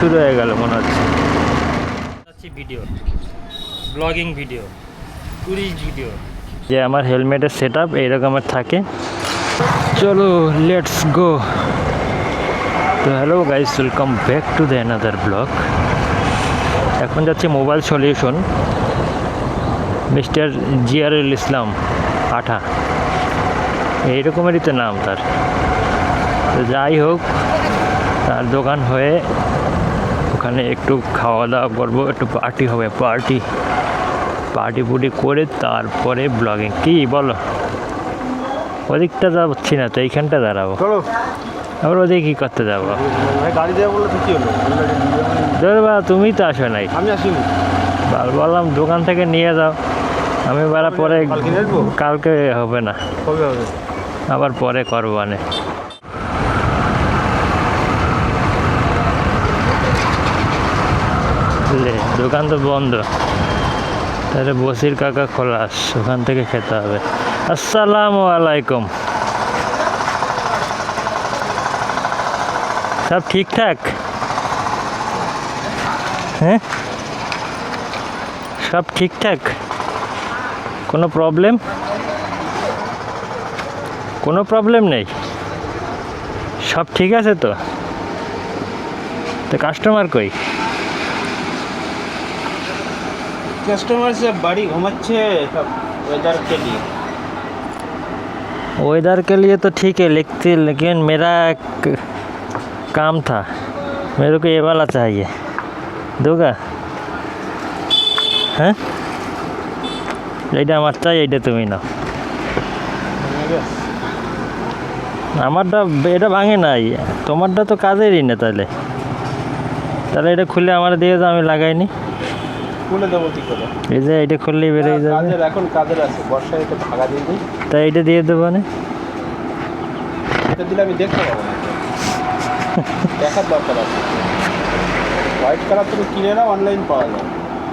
শুরু হয়ে গেল মনে হচ্ছে। Video blogging video tourist video যে আমার হেলমেটের সেট আপ এইরকমের থাকে। চলো লেটস গো তো hello guys welcome back to the another blog এখন যাচ্ছে mobile solution mister Ziarul Islam আঠা এইরকমেরই তো নাম তার। তো যাই হোক তার দোকান হয়ে ওখানে একটু খাওয়া দাওয়া করব একটু পার্টি হবে পার্টি পার্টি ফুটি করে তারপরে ব্লগিং কি বলো? ওদিকটা যাচ্ছি না তো এইখানটা দাঁড়াবো। আবার ওদিকে কী করতে যাব? গাড়ি দেওয়া বললে কি হলো। ধরবা তুমি তো আসো নাই। আমি আসিনি। বাল বললাম দোকান থেকে নিয়ে যাও। আমি বেড়া পরে কালকে হবে না। আবার পরে করব বুঝলে দোকান তো বন্ধ। তাহলে বসির কাকা খোলাস, ওখান থেকে খেতে হবে। আসসালামু আলাইকুম। সব ঠিকঠাক? হ্যাঁ? সব ঠিকঠাক? কোনো প্রবলেম? কোনো প্রবলেম নেই? সব ঠিক আছে তো? তো কাস্টমার কই? কাস্টমার সব বাড়ি ঘুমাচ্ছে সব ওয়েদার কে লিয়ে वेदर के लिए तो ठीक है लेकिन लेकिन मेरा एक काम था मेरे को ये वाला चाहिए दोगा হ্যাঁ এইটা আমার চাই এইটা তুমি নাও আমারটা এটা ভাঙে নাই তোমারটা তো কাজেরই না তাহলে তাহলে এটা খুলে আমার দিয়ে দাও আমি লাগাইনি খুলে দেবো কি করে। এই যে এটা খুললেই বেরিয়ে যাবে। কাজের এখন কাজের আছে বর্ষায় এটা ভাগা দিয়ে দিই। তাই এটা দিয়ে দেবো না? এটা দিলে আমি দেখতে পাবো না। দেখার দরকার আছে। হোয়াইট কালার তুমি কিনে নাও অনলাইন পাওয়া যায়।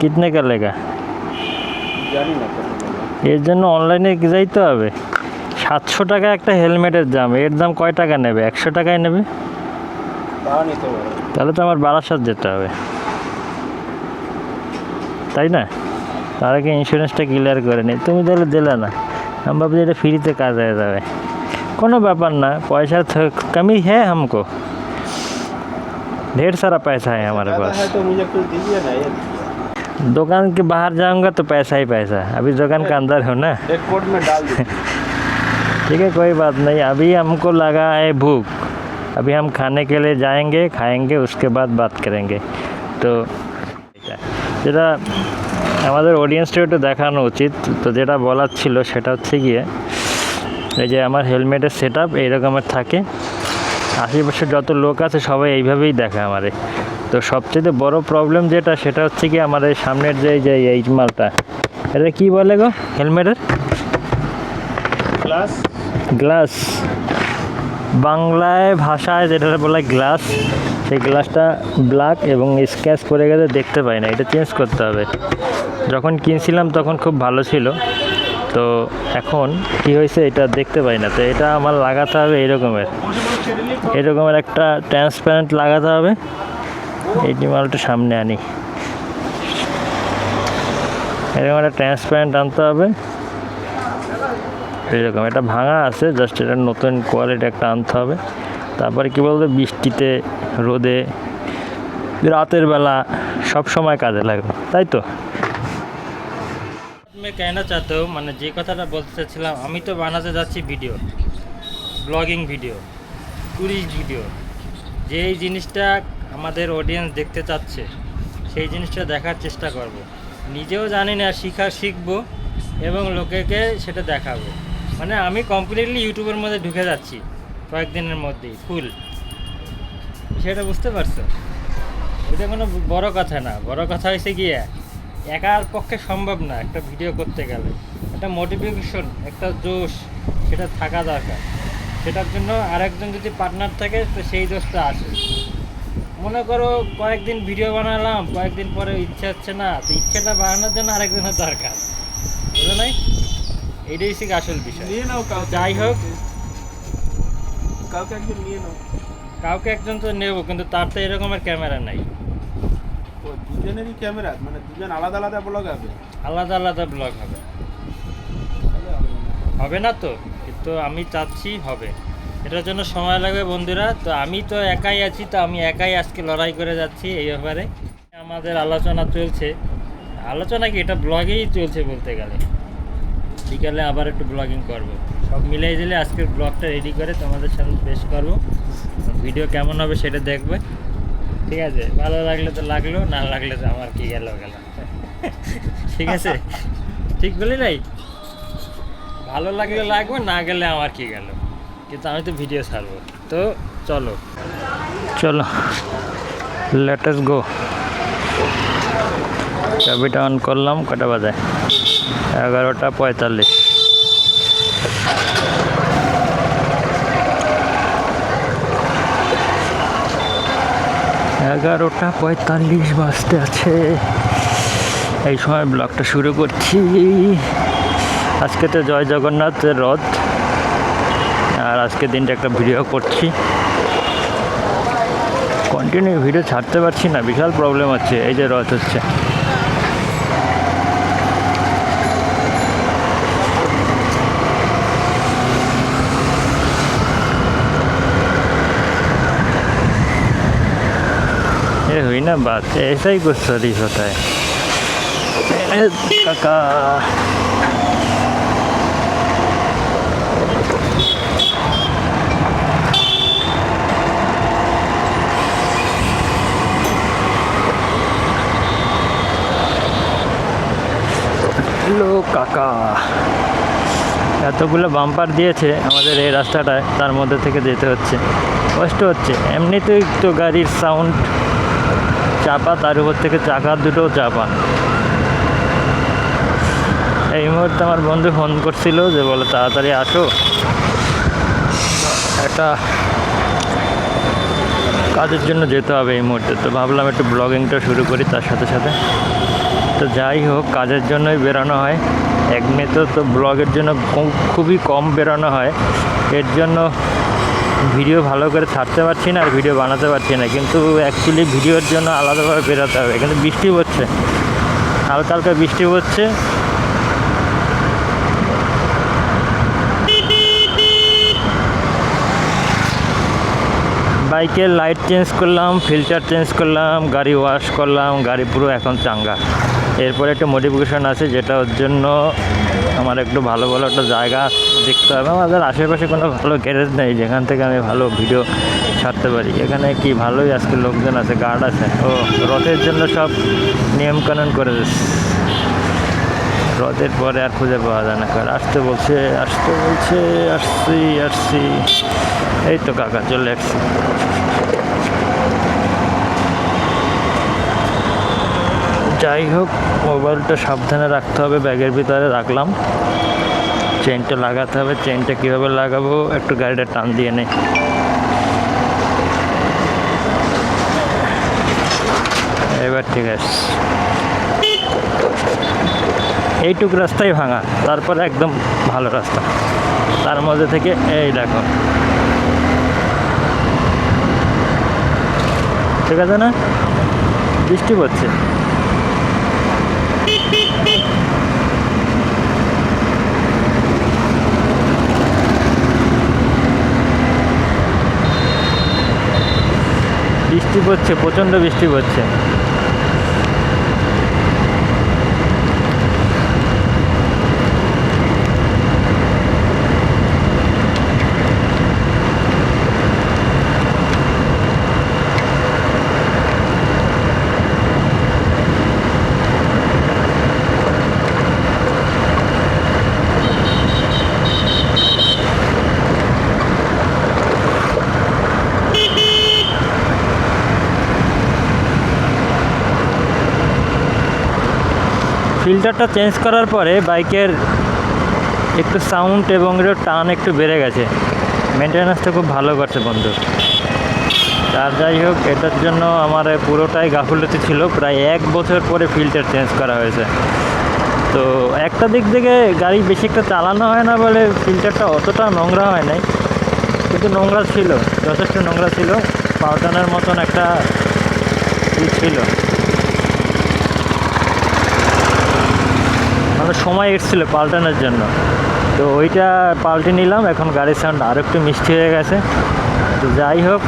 কিতনে কার লেগা? জানি না। এর জন্য অনলাইনে যাইতে হবে? সাতশো টাকা একটা হেলমেটের দাম। এর দাম কয় টাকা নেবে? একশো টাকায় নেবে? তাহলে তো আমার বারাসাত যেতে হবে। তাই না তার আগে ইন্স্যুরেন্সটা ক্লিয়ার করে নি তুমি তাহলে দিলে না আমি ভাবছি এটা ফ্রিতে কাজ হয়ে যাবে কোনো ব্যাপার না পয়সা থ- কমি है हमको ढेर सारा पैसा है हमारे ज्यादा पास है तो मुझे कुछ दीजिए ना ये दीजिए दुकान के बाहर जाऊंगा तो पैसा ही पैसा अभी दुकान के अंदर हो ना एक कोट में डाल दीजिए ठीक है कोई बात नहीं अभी हमको लगा है भूख अभी हम खाने के लिए जाएंगे खाएंगे उसके बाद बात करेंगे तो যেটা আমাদের অডিয়েন্সটা একটু দেখানো উচিত। তো যেটা বলার ছিল সেটা হচ্ছে গিয়ে এই যে আমার হেলমেটের সেট আপ এইরকমের থাকে। আশেপাশে যত লোক আছে সবাই এইভাবেই দেখে আমারে। তো সবচেয়ে বড় প্রবলেম যেটা সেটা হচ্ছে কি আমার এই সামনের যে যে এই মালটা এটা কি বলে গো হেলমেটের গ্লাস গ্লাস বাংলায় ভাষায় যেটা বলে গ্লাস, সেই গ্লাসটা ব্ল্যাক এবং স্ক্যাচ পড়ে গেছে দেখতে পাই না, এটা চেঞ্জ করতে হবে। যখন কিনছিলাম তখন খুব ভালো ছিল, তো এখন কি হয়েছে এটা দেখতে পাই না, তো এটা আমার লাগাতে হবে এরকমের। এরকমের একটা ট্রান্সপারেন্ট লাগাতে হবে, এই মালটা সামনে আনি। এরকম একটা ট্রান্সপারেন্ট আনতে হবে। এরকম। এটা ভাঙা আছে জাস্ট এটা নতুন কোয়ালিটি একটা আনতে হবে। তারপরে কী বলতো, বৃষ্টিতে, রোদে, রাতের বেলা সব সময় কাজে লাগবে, তাই তো? কেন চাতো মানে যে কথাটা বলতে চাচ্ছিলাম, আমি তো বানাতে যাচ্ছি video blogging video tourist video যেই জিনিসটা আমাদের অডিয়েন্স দেখতে চাচ্ছে, সেই জিনিসটা দেখার চেষ্টা করব। নিজেও জানি না, শিখা, শিখব এবং লোকেকে সেটা দেখাবো। মানে আমি কমপ্লিটলি ইউটিউবের মধ্যে ঢুকে যাচ্ছি কয়েকদিনের মধ্যেই ফুল সেটা বুঝতে পারছ? এটা কোনো বড় কথা না। বড় কথা হয়েছে গিয়ে, একার পক্ষে সম্ভব না একটা ভিডিও করতে গেলে। একটা মোটিভেশন একটা জোশ, সেটা থাকা দরকার। সেটার জন্য আরেকজন যদি পার্টনার থাকে, তো সেই জোশটা আসে। মনে করো কয়েকদিন ভিডিও বানালাম, কয়েকদিন পরে ইচ্ছা হচ্ছে না, তো ইচ্ছাটা বানানোর জন্য আরেকজনের দরকার। বুঝো নাই? এইটাই হচ্ছে আসল বিষয়। নিয়ে নাও যাই হোক কালকে একদিন নিয়ে নাও। কাউকে একজন তো নেব কিন্তু তার তো এরকমের ক্যামেরা নাই। ও দুজনেরই ক্যামেরা মানে দুজন আলাদা আলাদা ব্লগ হবে। আলাদা আলাদা ব্লগ হবে। হবে না তো কিন্তু আমি চাচ্ছি হবে। এটার জন্য সময় লাগবে বন্ধুরা তো আমি তো একাই আছি তো আমি একাই আজকে লড়াই করে যাচ্ছি এই ব্যাপারে। আমাদের আলোচনা চলছে। আলোচনা কি? এটা ব্লগেই চলছে বলতে গেলে। বিকালে আবার একটু ব্লগিং করব। সব মিলাই দিলে আজকের ব্লগটা রেডি করে তোমাদের সামনে পেশ করব। ভিডিও কেমন হবে সেটা দেখবে। ঠিক আছে? ভালো লাগলে তো লাগল, না লাগলে তো আমার কি গেল গেল। ঠিক আছে? ঠিক বলি নাই? ভালো লাগলে লাগবে, না গেলে আমার কি গেল? কিন্তু আমি তো ভিডিও ছাড়বো। তো চলো। চলো। লেটেস্ট গো চাবিটা অন করলাম, কটা বাজে? এগারোটা পঁয়তাল্লিশ। এগারোটা পঁয়তাল্লিশ বাজতে আছে। এই সময় ব্লগটা শুরু করছি। আজকে তো জয় জগন্নাথের রথ। আর আজকে দিনটা একটা ভিডিও করছি। কন্টিনিউ ভিডিও ছাড়তে পারছি না, বিশাল প্রবলেম হচ্ছে, এই যে রথ হচ্ছে। ना बात ऐसा ही कुछ सर्विस होता है ए, काका হ্যালো কাকা এতগুলো বাম্পার দিয়েছে আমাদের এই রাস্তাটায় তার মধ্যে থেকে যেতে হচ্ছে কষ্ট হচ্ছে এমনিতেই তো গাড়ির সাউন্ড চাপা, তার উপর থেকে চাকা দুটো চাপা। এই মুহূর্তে আমার বন্ধু ফোন করছিল যে বলে, তাড়াতাড়ি আসো। একটা কাজের জন্য যেতে হবে এই মুহূর্তে। তো ভাবলাম একটু ব্লগিংটা শুরু করি তার সাথে সাথে। তো যাই হোক, কাজের জন্যই বেরোনো হয়। এমনিতে তো ব্লগের জন্য খুব- খুবই কম বেরোনো হয়। এর জন্য ভিডিও ভালো করে ছাড়তে পারছি না আর ভিডিও বানাতে পারছি না। কিন্তু অ্যাকচুয়ালি ভিডিওর জন্য আলাদাভাবে বেরোতে হবে। কিন্তু বৃষ্টি পড়ছে। হালকা হালকা বৃষ্টি পড়ছে। বাইকের লাইট চেঞ্জ করলাম ফিল্টার চেঞ্জ করলাম, গাড়ি ওয়াশ করলাম, গাড়ি পুরো এখন চাঙ্গা। এরপরে একটা মডিফিকেশন আছে যেটা ওর জন্য আমার একটু ভালো ভালো একটা জায়গা দেখতে হবে। আমাদের আশেপাশে কোনো ভালো গ্যারেজ নেই, যেখান থেকে আমি ভালো ভিডিও ছাড়তে পারি। এখানে কি ভালোই আজকে লোকজন আছে গার্ড আছে। ও, রথের জন্য সব নিয়মকানুন করে দিচ্ছে। রথের পরে আর খুঁজে পাওয়া যায় না। কার আসতে বলছে আসতে বলছে, আসছি আসছি। এই তো কাকা, চলে আসছি। যাই হোক, মোবাইলটা সাবধানে রাখতে হবে, ব্যাগের ভিতরে রাখলাম। চেনটা লাগাতে হবে চেনটা কীভাবে লাগাবো, একটু গাড়িটা টান দিয়ে নেই। এবার ঠিক আছে। এইটুক রাস্তাই ভাঙা, তারপরে একদম ভালো রাস্তা। তার মধ্যে থেকে এই দেখো। ঠিক আছে না? বৃষ্টি পড়ছে। বৃষ্টি পড়ছে প্রচণ্ড বৃষ্টি পড়ছে। ফিল্টারটা চেঞ্জ করার পরে বাইকের একটু সাউন্ড এবং টান একটু বেড়ে গেছে। মেনটেন্যান্সটা খুব ভালো করছে বন্ধু। আর যাই হোক, এটার জন্য আমার পুরোটাই গাফিলতি ছিল। প্রায় এক বছর পরে ফিল্টার চেঞ্জ করা হয়েছে। তো একটা দিক থেকে গাড়ি বেশি একটা চালানো হয় না বলে ফিল্টারটা অতটা নোংরা হয় নাই। কিন্তু নোংরা ছিল, যথেষ্ট নোংরা ছিল। পাউডানের মতন একটা ছিল। মানে সময় এসেছিল পাল্টানোর জন্য। তো ওইটা পাল্টে নিলাম, এখন গাড়ির সাউন্ড আরও একটু মিষ্টি হয়ে গেছে। তো যাই হোক।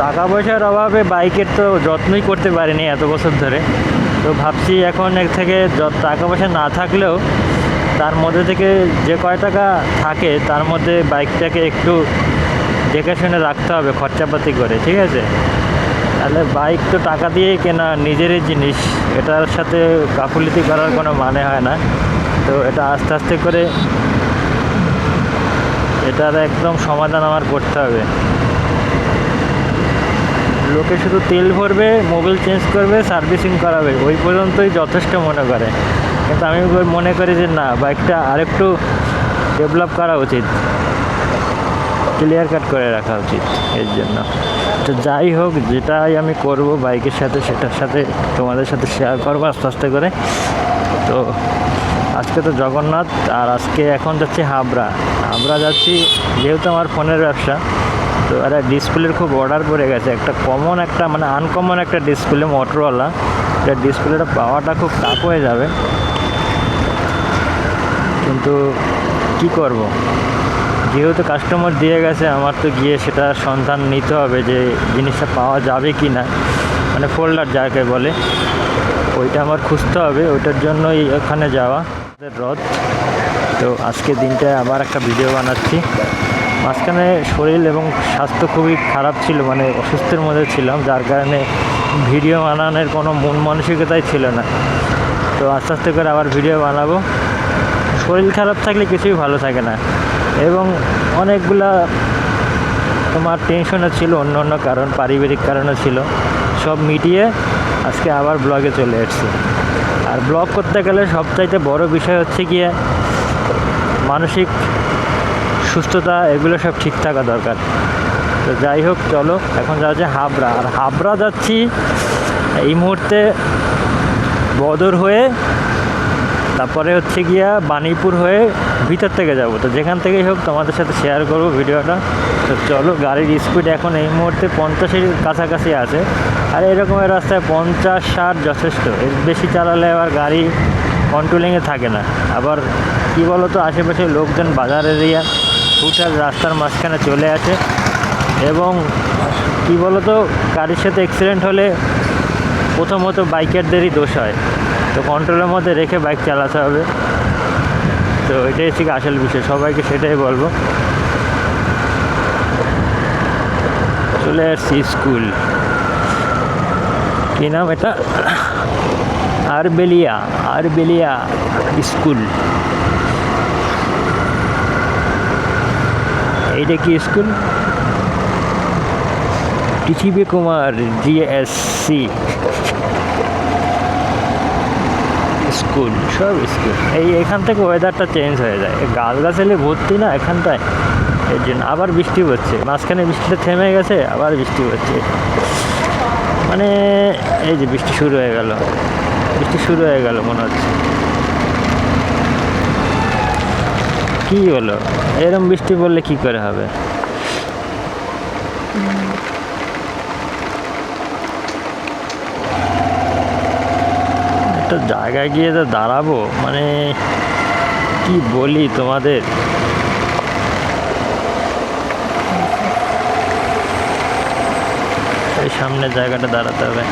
টাকা পয়সার অভাবে বাইকের তো যত্নই করতে পারিনি এত বছর ধরে। তো ভাবছি এখন এর থেকে টাকা পয়সা না থাকলেও তার মধ্যে থেকে যে কয় টাকা থাকে তার মধ্যে বাইকটাকে একটু দেখে শুনে রাখতে হবে খরচাপাতি করে, ঠিক আছে? তাহলে বাইক তো টাকা দিয়েই কেনা নিজেরই জিনিস। এটার সাথে গাফুলিতি করার কোনো মানে হয় না। তো এটা আস্তে আস্তে করে এটার একদম সমাধান আমার করতে হবে। লোকে শুধু তেল ভরবে, মোবিল চেঞ্জ করবে, সার্ভিসিং করাবে, ওই পর্যন্তই যথেষ্ট মনে করে। কিন্তু আমি মনে করি যে না, বাইকটা আরেকটু ডেভেলপ করা উচিত। ক্লিয়ার কাট করে রাখা উচিত এর জন্য। তো যাই হোক, যেটাই আমি করব বাইকের সাথে, সেটার সাথে তোমাদের সাথে শেয়ার করব আস্তে আস্তে করে। তো আজকে তো জগন্নাথ, আর আজকে এখন যাচ্ছি হাবড়া। হাবড়া যাচ্ছি, যেহেতু আমার ফোনের ব্যবসা, তো একটা ডিসপ্লের খুব অর্ডার পড়ে গেছে। একটা কমন একটা মানে আনকমন একটা ডিসপ্লে মোটরওয়ালা এটা ডিসপ্লেটা পাওয়াটা খুব টাফ হয়ে যাবে। কিন্তু কি করব? যেহেতু কাস্টমার দিয়ে গেছে, আমার তো গিয়ে সেটা সন্ধান নিতে হবে যে জিনিসটা পাওয়া যাবে কি না মানে ফোল্ডার যাকে বলে, ওইটা আমার খুঁজতে হবে, ওইটার জন্যই ওখানে যাওয়া। রথ। তো আজকে দিনটায় আবার একটা ভিডিও বানাচ্ছি। মাঝখানে শরীর এবং স্বাস্থ্য খুবই খারাপ ছিল মানে অসুস্থের মধ্যে ছিলাম, যার কারণে ভিডিও বানানোর কোনো মন মানসিকতাই ছিল না। তো আস্তে আস্তে করে আবার ভিডিও বানাবো। শরীর খারাপ থাকলে কিছুই ভালো থাকে না। এবং অনেকগুলা তোমার টেনশনও ছিল, অন্য অন্য কারণ, পারিবারিক কারণও ছিল। সব মিটিয়ে আজকে আবার ব্লগে চলে এসেছি। আর ব্লগ করতে গেলে সবচাইতে বড় বিষয় হচ্ছে গিয়ে মানসিক সুস্থতা, এগুলো সব ঠিক থাকা দরকার। তো যাই হোক, চলো, এখন যাচ্ছে হাবড়া। আর হাবড়া যাচ্ছি এই মুহূর্তে বদর হয়ে তারপরে হচ্ছে গিয়া বাণীপুর হয়ে ভিতর থেকে যাব। তো যেখান থেকেই হোক তোমাদের সাথে শেয়ার করব ভিডিওটা। তো চলো, গাড়ির স্পিড এখন এই মুহূর্তে পঞ্চাশের কাছাকাছি আছে। আর এরকমের রাস্তায় পঞ্চাশ, ষাট যথেষ্ট। এর বেশি চালালে আবার গাড়ি কন্ট্রোলিংয়ে থাকে না। আবার কি বলো তো আশেপাশে লোকজন বাজার এরিয়া হুটার রাস্তার মাঝখানে চলে আসে। এবং কি বলো তো গাড়ির সাথে অ্যাক্সিডেন্ট হলে প্রথমত বাইকারদেরই দোষ হয়। তো কন্ট্রোলের মধ্যে রেখে বাইক চালাতে হবে। তো এটাই হচ্ছে কি আসল বিষয়, সবাইকে সেটাই বলব। চলে আসছি স্কুল। কী নাম এটা? আরবেলিয়া আরবেলিয়া স্কুল। এইটা কি school? Prithvi Kumar GSC. School সব স্কুল এই এখান থেকে ওয়েদারটা চেঞ্জ হয়ে যায়। গাছ গাছালি ভর্তি না এখানটায়? এর জন্য আবার বৃষ্টি হচ্ছে। মাঝখানে বৃষ্টিটা থেমে গেছে, আবার বৃষ্টি হচ্ছে। মানে এই যে বৃষ্টি শুরু হয়ে গেল। বৃষ্টি শুরু হয়ে গেল মনে হচ্ছে। কি হলো? এরম বৃষ্টি পড়লে কি করে হবে? একটা জায়গায় গিয়ে তো দাঁড়াবো মানে কি বলি তোমাদের? এই সামনের জায়গাটা দাঁড়াতে হবে।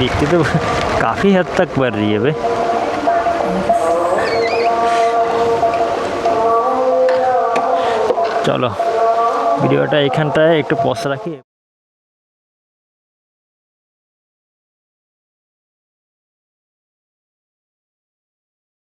দেখতে তো কাফি হাত তাক পারি रही চলো, ভিডিওটা এখানটায় একটু পশ রাখি।